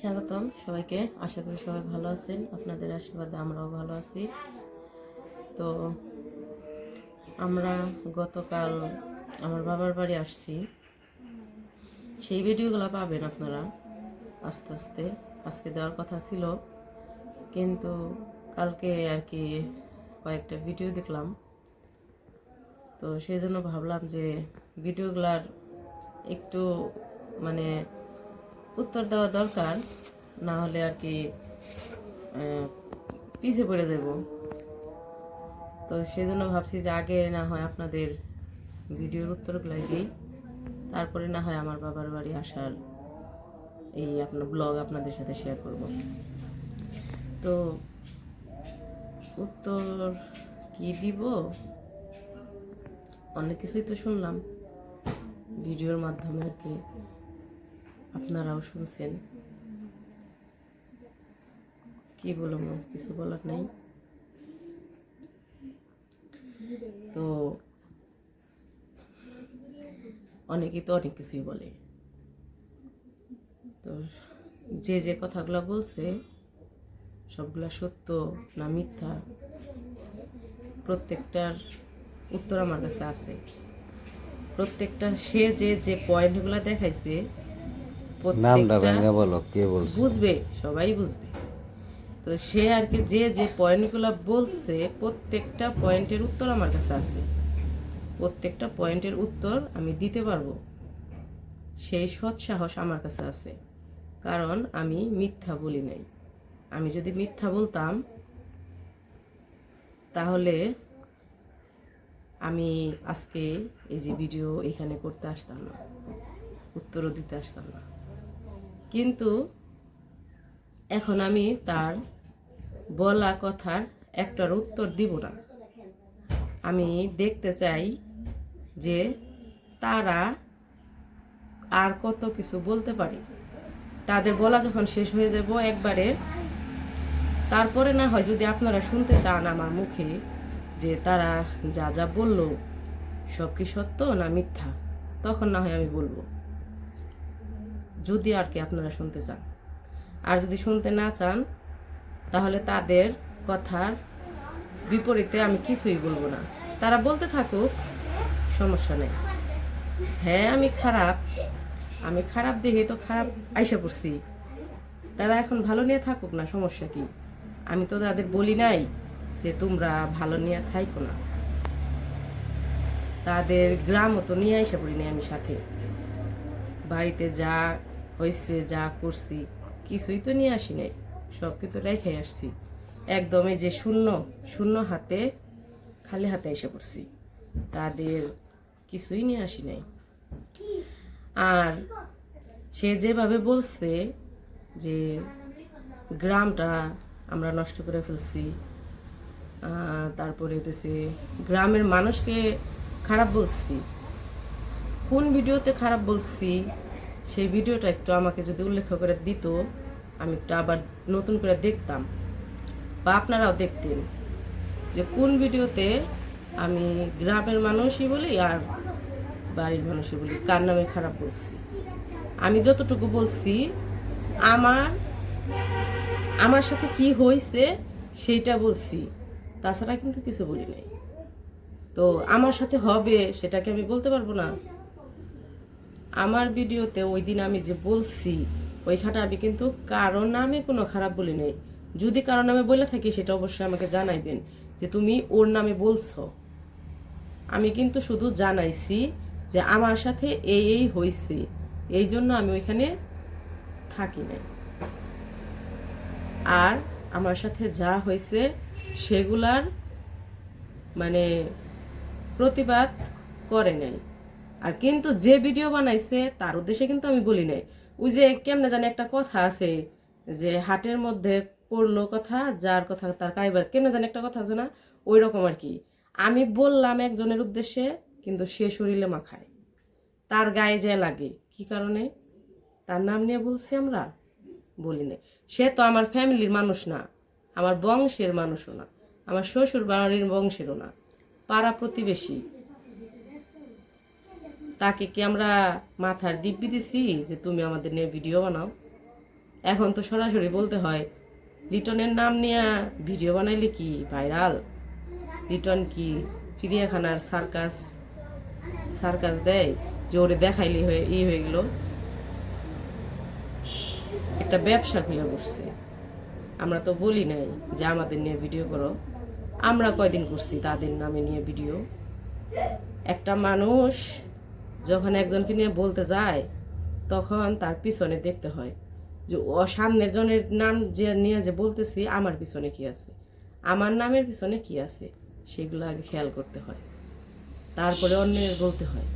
স্বাগতম সবাইকে। আশা করি সবাই ভালো আছেন। আপনাদের আশীর্বাদে আমরাও ভালো আছি। তো আমরা গতকাল আমার বাবার বাড়ি আসছি। সেই ভিডিওগুলো পাবেন আপনারা আস্তে আস্তে। আজকে দেওয়ার কথা ছিল। কিন্তু কালকে আর কি কয়েকটা ভিডিও দেখলাম। তো সেই জন্য ভাবলাম যে ভিডিওগুলার একটু মানে উত্তর দেওয়া দরকার, না হলে আর কি পিছিয়ে পড়ে যাব। তো সেই জন্য ভাবছি যে আগে না হয় আপনাদের ভিডিওর উত্তরগুলাই দিই। তারপরে না হয় আমার বাবার বাড়ি আসার এই আপনার ব্লগ আপনাদের সাথে শেয়ার করব। তো উত্তর কি দিব? অনেক কিছুই তো শুনলাম। ভিডিওর মাধ্যমে আর কি। আপনারাও শুনছেন। কি বলব, কিছু বলার নাই। তো অনেকেই তো অনেক কিছুই বলে। তো যে যে কথাগুলো বলছে, সবগুলা সত্য না মিথ্যা, প্রত্যেকটার উত্তর আমার কাছে আছে। প্রত্যেকটা সে যে যে পয়েন্টগুলো দেখাইছে নামটা ভেঙে বলো কে বলছে? বুঝবে সবাই বুঝবে। তো সে আর কি যে যে পয়েন্টগুলো বলছে প্রত্যেকটা পয়েন্টের উত্তর আমার কাছে আছে। প্রত্যেকটা পয়েন্টের উত্তর আমি দিতে পারব। সেই সৎ সাহস আমার কাছে আছে। কারণ আমি মিথ্যা বলি নাই। আমি যদি মিথ্যা বলতাম তাহলে আমি আজকে এই যে ভিডিও এখানে করতে আসতাম না। উত্তরও দিতে আসতাম না। কিন্তু এখন আমি তার বলা কথার একটার উত্তর দিব না। আমি দেখতে চাই যে তারা আর কত কিছু বলতে পারে। তাদের বলা যখন শেষ হয়ে যাব একবারে। তারপরে না হয় যদি আপনারা শুনতে চান আমার মুখে যে তারা যা যা বলল, সব কি সত্য না মিথ্যা, তখন না হয় আমি বলব। যদি আর কি আপনারা শুনতে চান। আর যদি শুনতে না চান, তাহলে তাদের কথার বিপরীতে আমি কিছুই বলব না। তারা বলতে থাকুক, সমস্যা নেই। হ্যাঁ আমি খারাপ। আমি খারাপ দেখে তো খারাপ আইসা পড়ছি। তারা এখন ভালো নিয়ে থাকুক না, সমস্যা কি? আমি তো তাদের বলি নাই যে তোমরা ভালো নিয়ে থাইকো না। তাদের গ্রামও তো নিয়ে আইসা পড়ি নাই আমি সাথে। বাড়িতে যা হয়েছে যা করছি, কিছুই তো নিয়ে আসি নাই সব কিছু রেখে আসছি। একদমই যে শূন্য শূন্য হাতে, খালি হাতে এসে পড়ছি। তাদের কিছুই নিয়ে আসি নাই। আর সে যেভাবে বলছে যে গ্রামটা আমরা নষ্ট করে ফেলছি তারপরে হতেছে গ্রামের মানুষকে খারাপ বলছি, কোন ভিডিওতে খারাপ বলছি সেই ভিডিওটা একটু আমাকে যদি উল্লেখ করে দিত, আমি একটু আবার নতুন করে দেখতাম। বা আপনারাও দেখতেন যে কোন ভিডিওতে আমি গ্রামের মানুষই বলি আর বাড়ির মানুষই বলি, কার নামে খারাপ বলছি। আমি যতটুকু বলছি, আমার আমার সাথে কি হয়েছে সেইটা বলছি। তাছাড়া কিন্তু কিছু বলি নাই। তো আমার সাথে হবে সেটাকে আমি বলতে পারব না। আমার ভিডিওতে ওই দিন আমি যে বলছি, ওইখানে আমি কিন্তু কারও নামে কোনো খারাপ বলি নাই। যদি কারও নামে বলে থাকি, সেটা অবশ্যই আমাকে জানাইবেন যে তুমি ওর নামে বলছো। আমি কিন্তু শুধু জানাইছি যে আমার সাথে এই এই হয়েছে এই জন্য আমি ওইখানে থাকি নাই। আর আমার সাথে যা হয়েছে সেগুলার মানে প্রতিবাদ করে নাই। আর কিন্তু যে ভিডিও বানাইছে, তার উদ্দেশ্যে কিন্তু আমি বলি নাই। ওই যে কেমনে জানি একটা কথা আছে যে, হাটের মধ্যে পড়ল কথা, যার কথা তার কাইবার, কেমনে জানি একটা কথা আছে না? ওই রকম আর কি। আমি বললাম একজনের উদ্দেশ্যে, কিন্তু সে শরীরে মাখায়। তার গায়ে যে লাগে, কি কারণে? তার নাম নিয়ে বলছি আমরা? বলি নাই। সে তো আমার ফ্যামিলির মানুষ না, আমার বংশের মানুষও না, আমার শ্বশুর বাড়ির বংশেরও না, পাড়া প্রতিবেশী। তাকে কি আমরা মাথার দিব্যি দিছি যে তুমি আমাদের নিয়ে ভিডিও বানাও? এখন তো সরাসরি বলতে হয়, লিটনের নাম নিয়ে ভিডিও বানাইলে কি ভাইরাল লিটন কি চিড়িয়াখানার সার্কাস সার্কাস দেয়? যে ওরে দেখাইলে হয়ে, ই হয়ে গেল। একটা ব্যবসা খুলে বসছে। আমরা তো বলি নাই যে আমাদের নিয়ে ভিডিও করো। আমরা কয়দিন করছি তাদের নামে নিয়ে ভিডিও একটা মানুষ যখন একজনকে নিয়ে বলতে যায়, তখন তার পিছনে দেখতে হয় যে, ও সামনের জনের নাম যে নিয়ে যে বলতেছি, আমার পিছনে কি আছে? আমার নামের পিছনে কি আছে? সেগুলো আগে খেয়াল করতে হয়। তারপরে অন্যের বলতে হয়।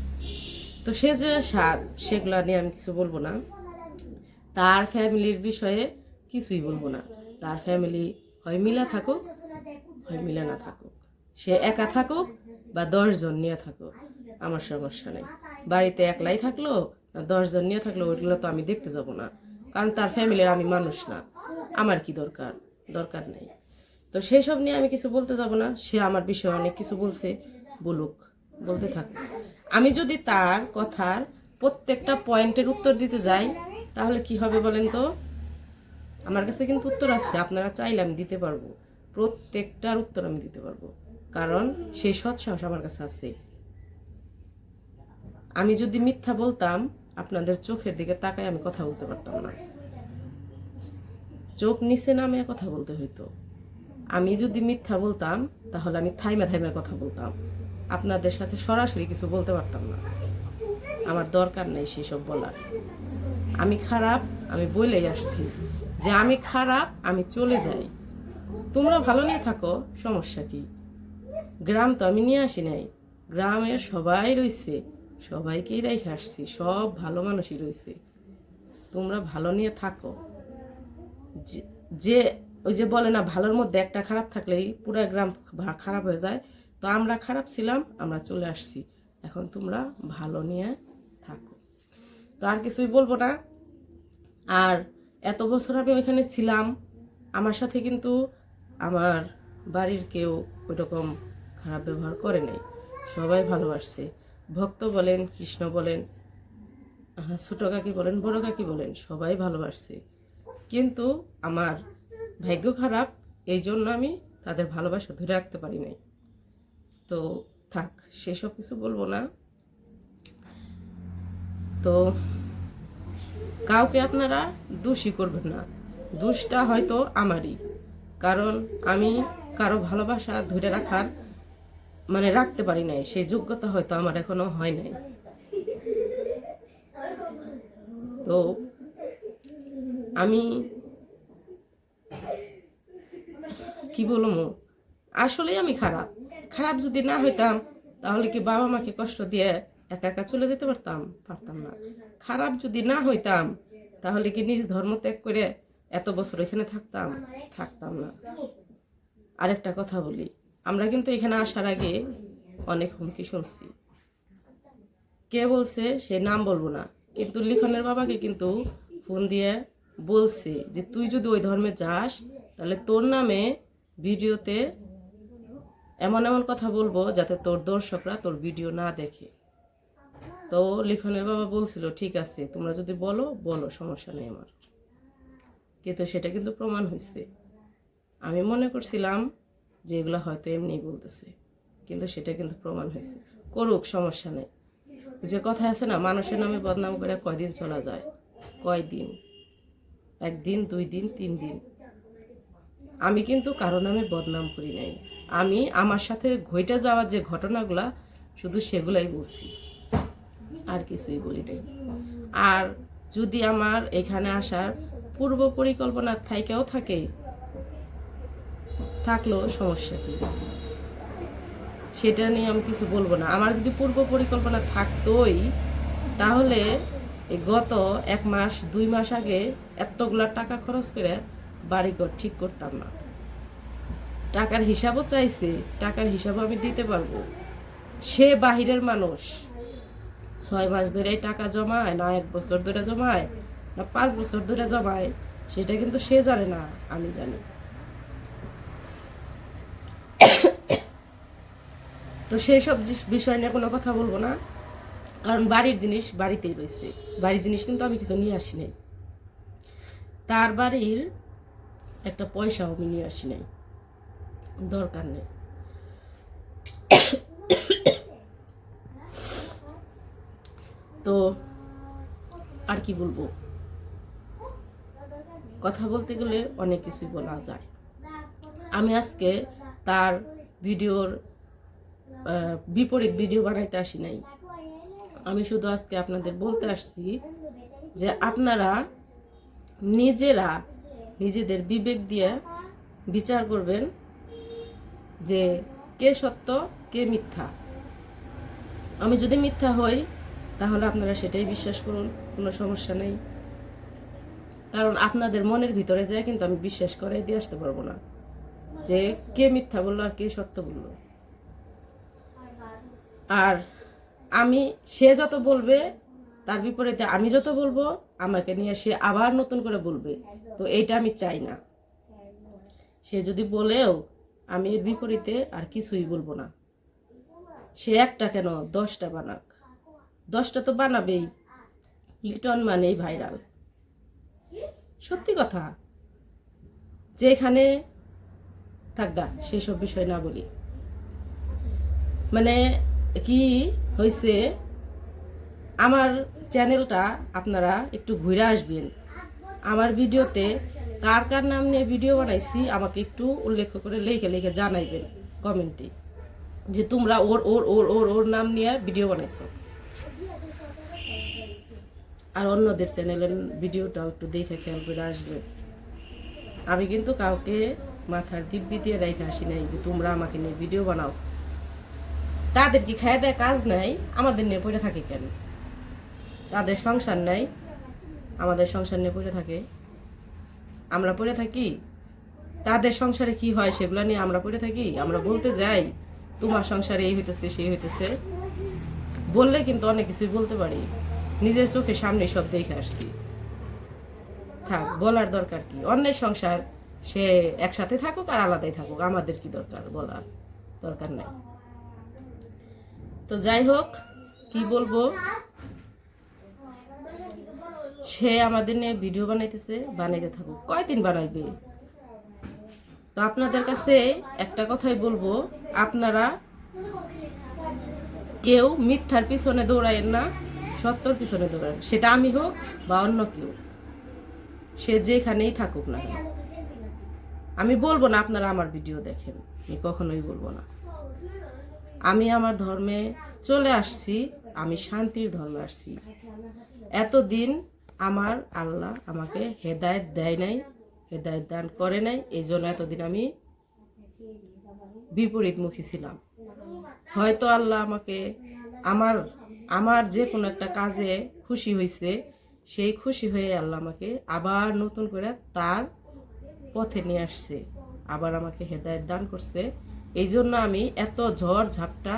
তো সে যে স্বাদ সেগুলো নিয়ে আমি কিছু বলব না। তার ফ্যামিলির বিষয়ে কিছুই বলব না। তার ফ্যামিলি হয় মিলা থাকুক, হয় মিলা না থাকুক। সে একা থাকুক বা দশজন নিয়ে থাকুক, আমার সমস্যা নেই। বাড়িতে একলাই থাকল, দশজন নিয়ে থাকল ওইগুলো তো আমি দেখতে যাব না। কারণ তার ফ্যামিলির আমি মানুষ না। আমার কি দরকার? দরকার নেই। তো সেই সব নিয়ে আমি কিছু বলতে যাব না। সে আমার বিষয়ে অনেক কিছু বলছে। বলুক, বলতে থাক। আমি যদি তার কথার প্রত্যেকটা পয়েন্টের উত্তর দিতে যাই, তাহলে কি হবে বলেন তো? আমার কাছে কিন্তু উত্তর আছে। আপনারা চাইলে আমি দিতে পারব। প্রত্যেকটার উত্তর আমি দিতে পারব। কারণ সেই সৎ সাহস আমার কাছে আছে। আমি যদি মিথ্যা বলতাম, আপনাদের চোখের দিকে তাকায় আমি কথা বলতে পারতাম না। চোখ নিচে নামে কথা বলতে হইতো। আমি যদি মিথ্যা বলতাম, তাহলে আমি থাইমে থাইমে কথা বলতাম। আপনাদের সাথে সরাসরি কিছু বলতে পারতাম না। আমার দরকার নেই সেসব বলার। আমি খারাপ, আমি বলেই আসছি। যে আমি খারাপ, আমি চলে যাই। তোমরা ভালো নিয়ে থাকো, সমস্যা কি? গ্রাম তো আমি নিয়ে আসি নাই। গ্রামের সবাই রইছে। সবাইকেই রেখে আসছি, সব ভালো মানুষই রয়েছে। তোমরা ভালো নিয়ে থাকো। যে ওই যে বলে না, ভালোর মধ্যে একটা খারাপ থাকলেই পুরো গ্রাম খারাপ হয়ে যায়। তো আমরা খারাপ ছিলাম, আমরা চলে আসছি। এখন তোমরা ভালো নিয়ে থাকো। তো আর কিছুই বলব না। আর এত বছর আমি ওইখানে ছিলাম, আমার সাথে কিন্তু আমার বাড়ির কেউ ওইরকম খারাপ ব্যবহার করে নাই। সবাই ভালোবাসছে। ভক্ত বলেন, কৃষ্ণ বলেন ছোট কাকি বলেন, বড় কাকি বলেন, সবাই ভালোবাসছে। কিন্তু আমার ভাগ্য খারাপ এই জন্য আমি তাদের ভালোবাসা ধরে রাখতে পারি নাই। তো থাক সেসব কিছু বলব না। তো কাউকে আপনারা দোষী করবেন না। দোষটা হয়তো আমারই। কারণ আমি কারও ভালোবাসা ধরে রাখার মানে রাখতে পারি নাই। সেই যোগ্যতা হয়তো আমার এখনও হয় নাই। তো আমি কি বলব? আসলেই আমি খারাপ। খারাপ যদি না হইতাম, তাহলে কি বাবা মাকে কষ্ট দিয়ে একা একা চলে যেতে পারতাম? পারতাম না। খারাপ যদি না হইতাম, তাহলে কি নিজ ধর্ম ত্যাগ করে এত বছর এখানে থাকতাম? থাকতাম না। আরেকটা কথা বলি। আমরা কিন্তু এখানে আসার আগে অনেক হুমকি শুনছি। কে বলছে সে নাম বলব না। কিন্তু লিখনের বাবাকে কিন্তু ফোন দিয়ে বলছে যে, তুই যদি ওই ধর্মে যাস, তাহলে তোর নামে ভিডিওতে এমন এমন কথা বলব যাতে তোর দর্শকরা তোর ভিডিও না দেখে। তো লিখনের বাবা বলছিল, ঠিক আছে, তোমরা যদি বলো বলো, সমস্যা নেই আমার। কিন্তু সেটা কিন্তু প্রমাণ হয়েছে আমি মনে করছিলাম যে এগুলো হয়তো এমনি বলতেছে। কিন্তু সেটা কিন্তু প্রমাণ হয়েছে। করুক, সমস্যা নেই। যে কথা আছে না, মানুষের নামে বদনাম করে কয়দিন চলা যায়? কয়দিন? একদিন, দুই দিন, তিন দিন। আমি কিন্তু কারও নামে বদনাম করি নাই। আমি আমার সাথে ঘটে যাওয়ার যে ঘটনাগুলা, শুধু সেগুলাই বলছি। আর কিছুই বলি নাই। আর যদি আমার এখানে আসার পূর্ব পরিকল্পনা থাইকেও থাকে থাকলেও সমস্যা কি? সেটা নিয়ে আমি কিছু বলব না। আমার যদি পূর্ব পরিকল্পনা থাকতোই, তাহলে গত এক মাস, দুই মাস আগে এতগুলা টাকা খরচ করে বাড়িঘর ঠিক করতাম না। টাকার হিসাবও চাইছে, টাকার হিসাবও আমি দিতে পারব। সে বাহিরের মানুষ ছয় মাস ধরে টাকা জমায়, না এক বছর ধরে জমায়, না পাঁচ বছর ধরে জমায়, সেটা কিন্তু সে জানে না, আমি জানি। তো সেই সব বিষয় নিয়ে কোনো কথা বলব না। কারণ বাড়ির জিনিস বাড়িতেই রয়েছে। বাড়ির জিনিস কিন্তু আমি কিছু নিয়ে আসি নাই। তার বাড়ির একটা পয়সাও আমি নিয়ে আসি নাই। দরকার নেই। তো আর কি বলব? কথা বলতে গেলে অনেক কিছু বলা যায়। আমি আজকে তার ভিডিওর বিপরীত ভিডিও বানাইতে আসি নাই। আমি শুধু আজকে আপনাদের বলতে আসছি যে আপনারা নিজেরা নিজেদের বিবেক দিয়ে বিচার করবেন যে কে সত্য, কে মিথ্যা। আমি যদি মিথ্যা হই, তাহলে আপনারা সেটাই বিশ্বাস করুন, কোনো সমস্যা নেই। কারণ আপনাদের মনের ভিতরে যায় কিন্তু আমি বিশ্বাস করাই দিয়ে আসতে পারব না যে কে মিথ্যা বলল আর কে সত্য বলল। আর আমি, সে যত বলবে, তার বিপরীতে আমি যত বলব, আমাকে নিয়ে সে আবার নতুন করে বলবে। তো এইটা আমি চাই না। সে যদি বলেও, আমি এর বিপরীতে আর কিছুই বলব না। সে একটা কেন? দশটা বানাক। দশটা তো বানাবেই। লিটন মানেই ভাইরাল। সত্যি কথা। যেখানে থাকবা, সেসব বিষয় না বলি। মানে কি হয়েছে আমার চ্যানেলটা আপনারা একটু ঘুরে আসবেন। আমার ভিডিওতে কার কার নাম নিয়ে ভিডিও বানাইছি আমাকে একটু উল্লেখ করে লিখে লেখে জানাইবেন কমেন্টে, যে তোমরা ওর ওর ওর ওর ওর নাম নিয়ে ভিডিও বানাইছো। আর অন্যদের চ্যানেলের ভিডিওটাও একটু দেখে খেয়াল করে আসবে। আমি কিন্তু কাউকে মাথার দিব্যি দিয়ে রেখে আসি নাই যে তোমরা আমাকে নিয়ে ভিডিও বানাও। তাদের কি খায় দেয় কাজ নাই? আমাদের নিয়ে পড়ে থাকে কেন? তাদের সংসার নাই? আমাদের সংসার নিয়ে পড়ে থাকে। আমরা পড়ে থাকি? তাদের সংসারে কি হয় সেগুলো নিয়ে আমরা পড়ে থাকি? আমরা বলতে যাই, তোমার সংসারে এই হইতেছে, সেই হইতেছে। বললে কিন্তু অনেক কিছুই বলতে পারি। নিজের চোখের সামনে সব দেখে আসছি। থাক, বলার দরকার কি? অন্যের সংসার সে একসাথে থাকুক আর আলাদাই থাকুক। আমাদের কি দরকার বলার? দরকার নাই। তো যাই হোক, কি বলব? সে আমাদের নিয়ে ভিডিও বানাইতেছে, বানাইতে থাকুক। কয়দিন বানাইবে? তো আপনাদের কাছে একটা কথাই বলব, আপনারা কেউ মিথ্যার পিছনে দৌড়ায়েন না, সত্যর পিছনে দৌড়ান। সেটা আমি হোক বা অন্য কেউ। সে যেখানেই থাকুক না আমি বলব না আপনারা আমার ভিডিও দেখেন, আমি কখনোই বলব না। আমি আমার ধর্মে চলে আসছি, আমি শান্তির ধর্মে আসছি। এতদিন আমার আল্লাহ আমাকে হেদায়েত দেয় নাই, হেদায়েত দান করে নাই এই জন্য এতদিন আমি বিপরীতমুখী ছিলাম। হয়তো আল্লাহ আমাকে আমার আমার যে কোনো একটা কাজে খুশি হয়েছে সেই খুশি হয়ে আল্লাহ আমাকে আবার নতুন করে তার পথে নিয়ে আসছে, আবার আমাকে হেদায়েত দান করছে। এই জন্য আমি এত ঝড় ঝাপটা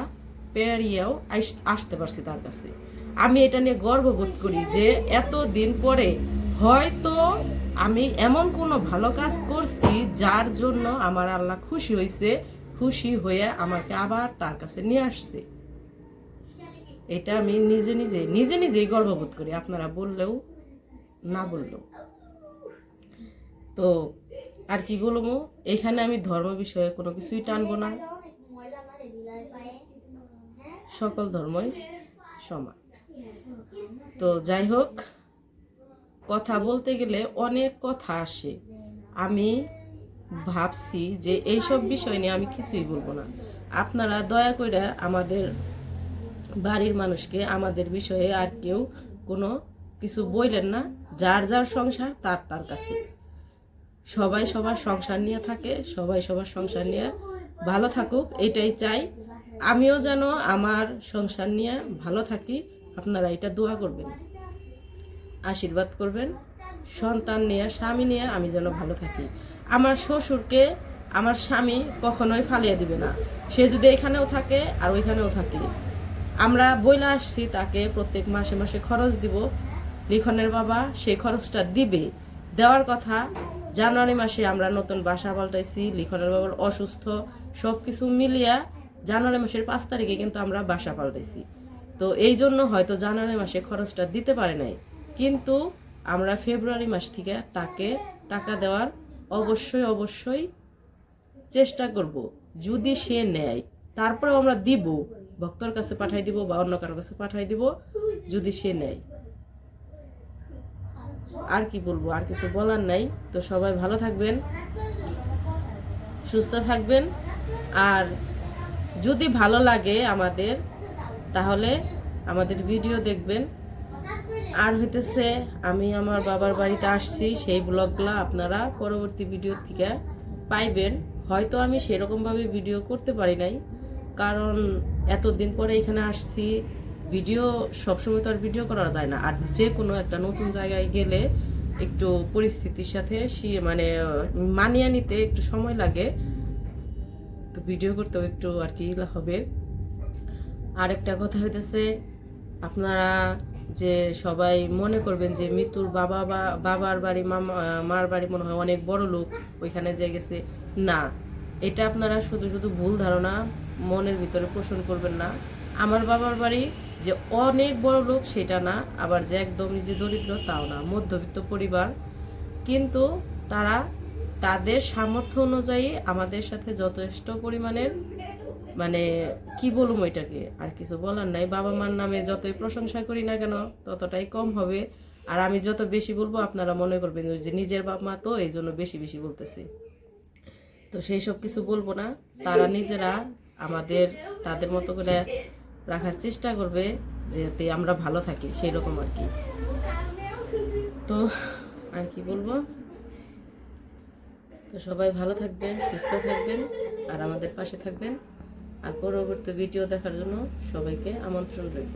পেরিয়েও আসতে পারছি তার কাছে। আমি এটা নিয়ে গর্ববোধ করি যে এত দিন পরে হয়তো আমি এমন কোনো ভালো কাজ করছি যার জন্য আমার আল্লাহ খুশি হয়েছে খুশি হয়ে আমাকে আবার তার কাছে নিয়ে আসছে। এটা আমি নিজে নিজে নিজে নিজেই গর্ববোধ করি, আপনারা বললেও না বললেও। তো আর কি বলব? এখানে আমি ধর্ম বিষয়ে কোনো কিছুই টানবো না। সকল ধর্মই সমান। তো যাই হোক, কথা বলতে গেলে অনেক কথা আসে। আমি ভাবছি যে এইসব বিষয় নিয়ে আমি কিছুই বলব না। আপনারা দয়া করে আমাদের বাড়ির মানুষকে আমাদের বিষয়ে আর কেউ কোনো কিছু বললেন না, যার যার সংসার তার তার কাছে। সবাই সবার সংসার নিয়ে থাকে, সবাই সবার সংসার নিয়ে ভালো থাকুক, এটাই চাই। আমিও যেন আমার সংসার নিয়ে ভালো থাকি, আপনারা এটা দোয়া করবেন। আশীর্বাদ করবেন, সন্তান নিয়ে, স্বামী নিয়ে আমি যেন ভালো থাকি। আমার শ্বশুরকে আমার স্বামী কখনোই ফালিয়ে দিবে না। সে যদি এখানেও থাকে আর ওইখানেও থাকে। আমরা বইলা আসছি, তাকে প্রত্যেক মাসে মাসে খরচ দিব। লিখনের বাবা সেই খরচটা দিবে। দেওয়ার কথা জানুয়ারি মাসে আমরা নতুন বাসা পাল্টাইছি, লিখনের বাবার অসুস্থ সব কিছু মিলিয়া জানুয়ারি মাসের পাঁচ তারিখে কিন্তু আমরা বাসা পাল্টাইছি। তো এই জন্য হয়তো জানুয়ারি মাসে খরচটা দিতে পারে নাই। কিন্তু আমরা ফেব্রুয়ারি মাস থেকে তাকে টাকা দেওয়ার অবশ্যই অবশ্যই চেষ্টা করব। যদি সে নেয়, তারপরেও আমরা দিব, ভক্তর কাছে পাঠাই দিব বা অন্য কারোর কাছে পাঠাই দিব, যদি সে নেয়। আর কি বলব, আর কিছু বলার নাই। তো সবাই ভালো থাকবেন, সুস্থ থাকবেন। আর যদি ভালো লাগে আমাদের, তাহলে আমাদের ভিডিও দেখবেন। আর হইতেছে, আমি আমার বাবার বাড়িতে আসছি, সেই ব্লগগুলো আপনারা পরবর্তী ভিডিও থেকে পাইবেন। হয়তো আমি সেরকমভাবে ভিডিও করতে পারি নাই, কারণ এতদিন পরে এখানে আসছি ভিডিও, সবসময় তো আর ভিডিও করা যায় না। আর যে কোনো একটা নতুন জায়গায় গেলে একটু পরিস্থিতির সাথে সে- মানে মানিয়ে নিতে একটু সময় লাগে। তো ভিডিও করতেও একটু আর কি ইয়ে হবে। আরেকটা কথা হইতেছে, আপনারা যে সবাই মনে করবেন যে মৃত্যুর বাবা বা, বাবার বাড়ি, মামা, মার বাড়ি মনে হয় অনেক বড় লোক, ওইখানে যে গেছে। না, এটা আপনারা শুধু শুধু ভুল ধারণা মনের ভিতরে পোষণ করবেন না। আমার বাবার বাড়ি যে অনেক বড় লোক সেটা না, আবার যে একদম নিজে দরিদ্র তাও না, মধ্যবিত্ত পরিবার। কিন্তু তারা তাদের সামর্থ্য অনুযায়ী আমাদের সাথে যথেষ্ট পরিমাণের মানে কি বলুম ওইটাকে আর কিছু বলার নাই। বাবা মার নামে যতই প্রশংসা করি না কেন, ততটাই কম হবে। আর আমি যত বেশি বলব, আপনারা মনে করবেন যে নিজের বাপ মা তো এই জন্য বেশি বেশি বলতেছি। তো সেই সব কিছু বলব না। তারা নিজেরা আমাদের, তাদের মতো করে রাখার চেষ্টা করবে যাতে আমরা ভালো থাকি সেই রকম আর কি। তো আর কি বলব? তো সবাই ভালো থাকবেন, সুস্থ থাকবেন, আর আমাদের পাশে থাকবেন। আর পরবর্তী ভিডিও দেখার জন্য সবাইকে আমন্ত্রণ রইল।